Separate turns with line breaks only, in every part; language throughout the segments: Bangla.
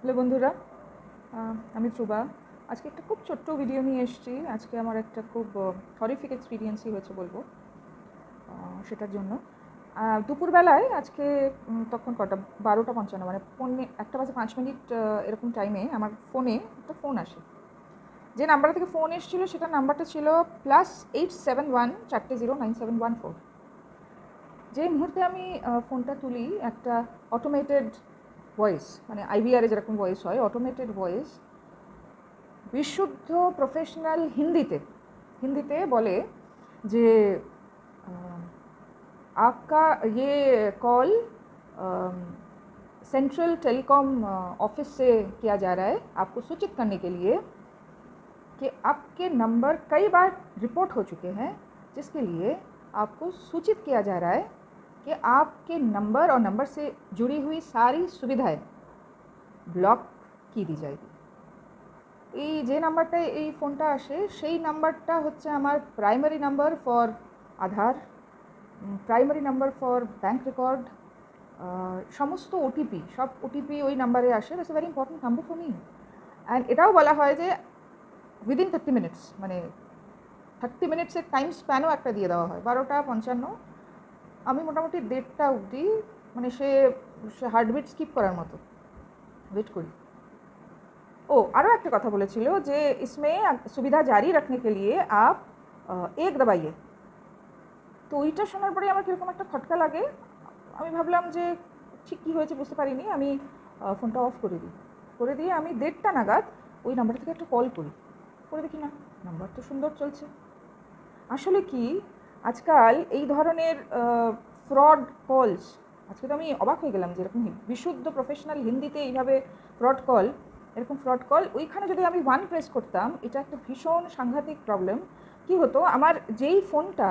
হ্যালো বন্ধুরা আমি ত্রুবা। আজকে একটা খুব ছোট্ট ভিডিও নিয়ে এসেছি। আজকে আমার একটা খুব হরিফিক এক্সপিরিয়েন্সই হয়েছে বলব সেটার জন্য। দুপুরবেলায় আজকে তখন কটা, বারোটা পঞ্চান্ন মানে পৌনে একটা বাজে পাঁচ মিনিট এরকম টাইমে আমার ফোনে একটা ফোন আসে। যে নাম্বার থেকে ফোন এসেছিল, সেটা নাম্বারটা ছিল প্লাস এইট সেভেন ওয়ান চারটে zero nine seven one four যে মুহূর্তে আমি ফোনটা তুলি, একটা অটোমেটেড ভয়েস মানে আইভিআরে যেরকম ভয়েস হয় অটোমেটেড ভয়েস বিশুদ্ধ প্রফেশনাল হিন্দিতে হিন্দিতে বলে যে আহ, आपका ये कॉल सेंट्रल टेलीकॉम ऑफिस से किया जा रहा है आपको सूचित करने के लिए कि आपके नंबर कई बार रिपोर्ट हो चुके हैं जिसके लिए आपको सूचित किया जा रहा है कि आपके नंबर और नंबर से जुड़ी हुई सारी सुविधाएं ব্লক কি দিয়ে যায়গি এই যে নাম্বারটা এই ফোনটা আসে সেই নাম্বারটা হচ্ছে আমার primary number for Aadhaar primary number for bank record সমস্ত ওটিপি সব ওটিপি ওই নাম্বারে আসে that's very important number for me and এটাও বলা হয় যে উইদিন থার্টি মিনিটস মানে থার্টি মিনিটসের টাইম স্প্যানও একটা দিয়ে দেওয়া হয় বারোটা পঞ্চান্ন আমি মোটামুটি দেড়টা অবধি মানে সে হার্টবিট স্কিপ করার মতো। ওয়েট করি। ও, আরও একটা কথা বলেছিল যে, ইসমে সুবিধা জারি রাখনে কে লিয়ে আপ এক দাবাইয়ে। তো ওইটা শোনার পরে আমার কীরকম একটা খটকা লাগে। আমি ভাবলাম যে, ঠিক কী হয়েছে বুঝতে পারিনি, আমি ফোনটা অফ করে দিই। করে দিয়ে আমি দেড়টা নাগাদ ওই নাম্বার থেকে একটা কল করি। করে দেখি, না নাম্বার তো সুন্দর চলছে। আসলে কি আজকাল এই ধরনের ফ্রড কলস আজকে তো আমি অবাক হয়ে গেলাম যে এরকম বিশুদ্ধ প্রফেশনাল হিন্দিতে এইভাবে ফ্রড কল এরকম ফ্রড কল ওইখানে যদি আমি ওয়ান প্রেস করতাম, এটা একটা ভীষণ সাংঘাতিক প্রবলেম কি হতো, আমার যেই ফোনটা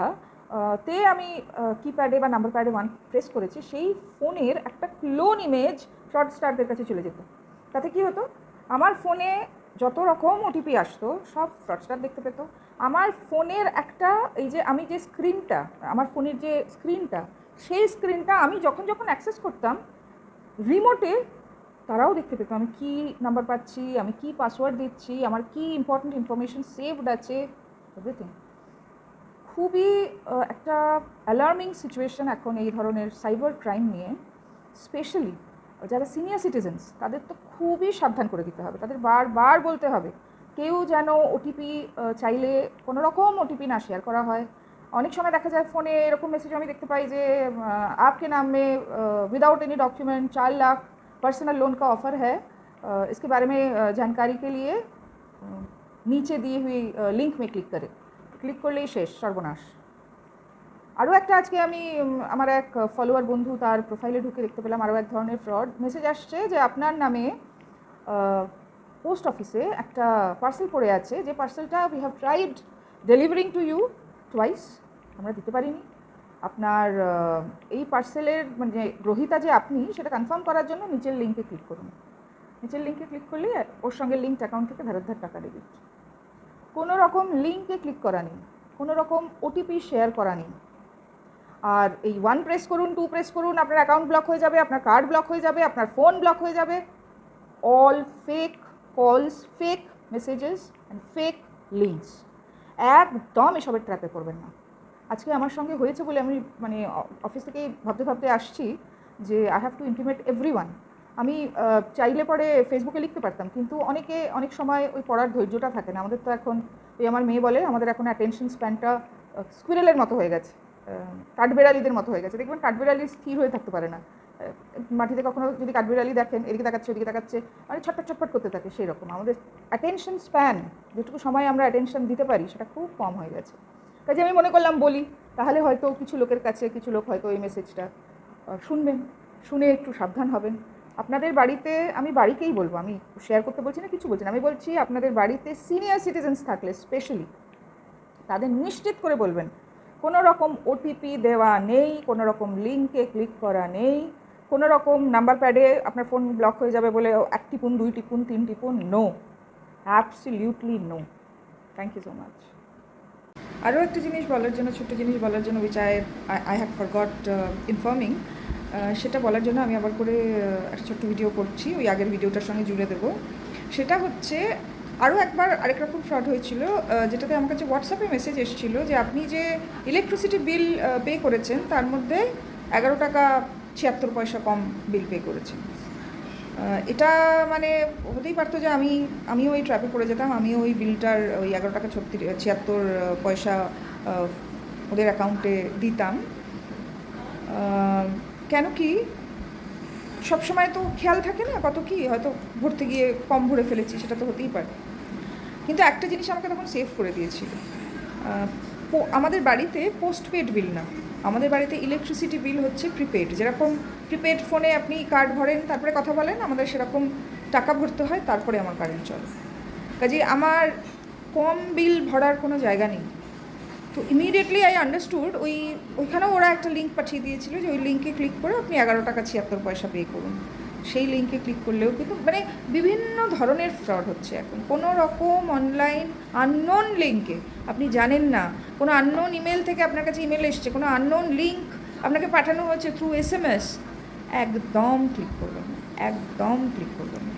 তে আমি কিপ্যাডে বা নাম্বার প্যাডে ওয়ান প্রেস করেছি, সেই ফোনের একটা ক্লোন ইমেজ ফ্রড স্টারদের কাছে চলে যেত। তাতে কি হতো, আমার ফোনে যত রকম ওটিপি আসতো, সব ফ্রডস্টার দেখতে পেতো। আমার ফোনের একটা, এই যে আমি যে স্ক্রিনটা, আমার ফোনের যে স্ক্রিনটা, সেই স্ক্রিনটা আমি যখন যখন অ্যাক্সেস করতাম রিমোটে তারাও দেখতে পেতো। আমি কী নাম্বার পাচ্ছি, আমি কী পাসওয়ার্ড দিচ্ছি, আমার কী ইম্পর্ট্যান্ট ইনফরমেশন সেভড আছে এভরিথিং খুবই একটা অ্যালার্মিং সিচুয়েশন এখন এই ধরনের সাইবার ক্রাইম নিয়ে স্পেশালি যারা সিনিয়র সিটিজেন্স তাদের তো খুবই সাবধান করে দিতে হবে। তাদের বারবার বলতে হবে কেউ যেন ওটিপি চাইলে কোনো রকম ওটিপি না শেয়ার করা হয় অনেক সময় দেখা যায় ফোনে এরকম মেসেজ আমি দেখতে পাই যে আহ, आपके नाम में विदाउट एनी डॉक्यूमेंट चार लाख पर्सनल लोन का ऑफर है अ, इसके बारे में अ, जानकारी के लिए अ, नीचे दी हुई লিঙ্ক মে ক্লিক করে ক্লিক করলেই শেষ সর্বনাশ আরও একটা আজকে আমি উম, আমার এক ফলোয়ার বন্ধু তার প্রোফাইলে ঢুকে দেখতে পেলাম আরও এক ধরনের ফ্রড মেসেজ আসছে যে আপনার নামে পোস্ট অফিসে একটা পার্সেল পড়ে আছে, যে পার্সেলটা we have tried delivering to you twice আমরা দিতে পারিনি। আপনার এই পার্সেলের মানে গ্রহিতা যে আপনি, সেটা কনফার্ম করার জন্য নিচের লিঙ্কে ক্লিক করুন। নিচের লিঙ্কে ক্লিক করলে ওর সঙ্গে লিঙ্ক অ্যাকাউন্ট থেকে ধার টাকা ডেবিট কোনো রকম লিঙ্কে ক্লিক করা নেই, কোনো রকম ওটিপি শেয়ার করা নেই। আর এই ওয়ান প্রেস করুন টু প্রেস করুন, আপনার অ্যাকাউন্ট ব্লক হয়ে যাবে, আপনার কার্ড ব্লক হয়ে যাবে, আপনার ফোন ব্লক হয়ে যাবে। All fake calls fake messages and fake links একদম এসবের ট্র্যাপে করবেন না। আজকে আমার সঙ্গে হয়েছে বলে আমি মানে অফিস থেকে ভাবতে ভাবতে আসছি যে I have to intimate every আমি চাইলে পরে ফেসবুকে লিখতে পারতাম, কিন্তু অনেকে অনেক সময় ওই পড়ার ধৈর্যটা থাকে না। আমাদের তো এখন, ওই আমার মেয়ে বলে, আমাদের এখন অ্যাটেনশন স্প্যানটা স্কুইরেলের মতো হয়ে গেছে। কাঠবেড়ালিদের মতো হয়ে গেছে। দেখবেন কাঠবেড়ালি স্থির হয়ে থাকতে পারে না। মাটিতে কখনো যদি কাঠবেড়ালি দেখেন, এদিকে তাকাচ্ছে, ওদিকে তাকাচ্ছে মানে ছটপট ছটপট করতে থাকে সেই রকম আমাদের অ্যাটেনশন স্প্যান যেটুকু সময় আমরা অ্যাটেনশন দিতে পারি, সেটা খুব কম হয়ে গেছে। কাজে আমি মনে করলাম বলি, তাহলে হয়তো কিছু লোকের কাছে, কিছু লোক হয়তো এই মেসেজটা শুনবেন, শুনে একটু সাবধান হবেন। আপনাদের বাড়িতে, আমি বাড়িকেই বলব, আমি শেয়ার করতে বলছি না, কিছু বলছি না। আমি বলছি, আপনাদের বাড়িতে সিনিয়র সিটিজেন্স থাকলে স্পেশালি তাদের নিশ্চিত করে বলবেন কোনো রকম ওটিপি দেওয়া নেই কোনো রকম লিঙ্কে ক্লিক করা নেই কোনো রকম নাম্বার প্যাডে আপনার ফোন ব্লক হয়ে যাবে বলে এক টিপুন, দুই টিপুন, তিন টিপুন? No absolutely no thank you so much আরও একটা জিনিস বলার জন্য, ছোট্ট জিনিস বলার জন্য which I I have forgot informing সেটা বলার জন্য আমি আবার করে একটা ছোট্ট ভিডিও করছি, ওই আগের ভিডিওটার সঙ্গে জুড়ে দেবো। সেটা হচ্ছে, আরও একবার আরেক রকম ফ্রড হয়েছিল যেটাতে আমার কাছে হোয়াটসঅ্যাপে মেসেজ এসেছিল যে, আপনি যে ইলেকট্রিসিটি বিল পে করেছেন, তার মধ্যে এগারো টাকা ছিয়াত্তর পয়সা কম বিল পে করেছেন এটা মানে হতেই পারতো যে আমি, আমিও ওই ট্র্যাপে পড়ে যেতাম, আমিও ওই বিলটার ওই এগারো টাকা ছত্রিশ, ছিয়াত্তর পয়সা ওদের অ্যাকাউন্টে দিতাম। কেন কি সব সময় তো খেয়াল থাকে না কত কি, হয়তো ভরতে গিয়ে কম ভরে ফেলেছি, সেটা তো হতেই পারে। কিন্তু একটা জিনিস আমাকে তখন সেভ করে দিয়েছিল। আমাদের বাড়িতে পোস্টপেড বিল না। আমাদের বাড়িতে ইলেকট্রিসিটি বিল হচ্ছে প্রিপেড যেরকম প্রিপেড ফোনে আপনি কার্ড ভরেন, তারপরে কথা বলেন, আমাদের সেরকম টাকা ভরতে হয়, তারপরে আমার কারেন্ট চলে। কাজে আমার কম বিল ভরার কোনো জায়গা নেই। তো ইমিডিয়েটলি আই আন্ডারস্টুড ওই, ওইখানেও ওরা একটা লিঙ্ক পাঠিয়ে দিয়েছিল যে ওই লিঙ্কে ক্লিক করে আপনি এগারো টাকা ছিয়াত্তর পয়সা পে করুন। সেই লিঙ্কে ক্লিক করলেও কিন্তু মানে বিভিন্ন ধরনের ফ্রড হচ্ছে এখন। কোনো রকম অনলাইন আননোন লিঙ্কে আপনি জানেন না, কোনো আননোন ইমেল থেকে আপনার কাছে ইমেল এসছে, কোনো আননোন লিঙ্ক আপনাকে পাঠানো হয়েছে থ্রু এস এম এস একদম ক্লিক করবেন একদম ক্লিক করবেন না।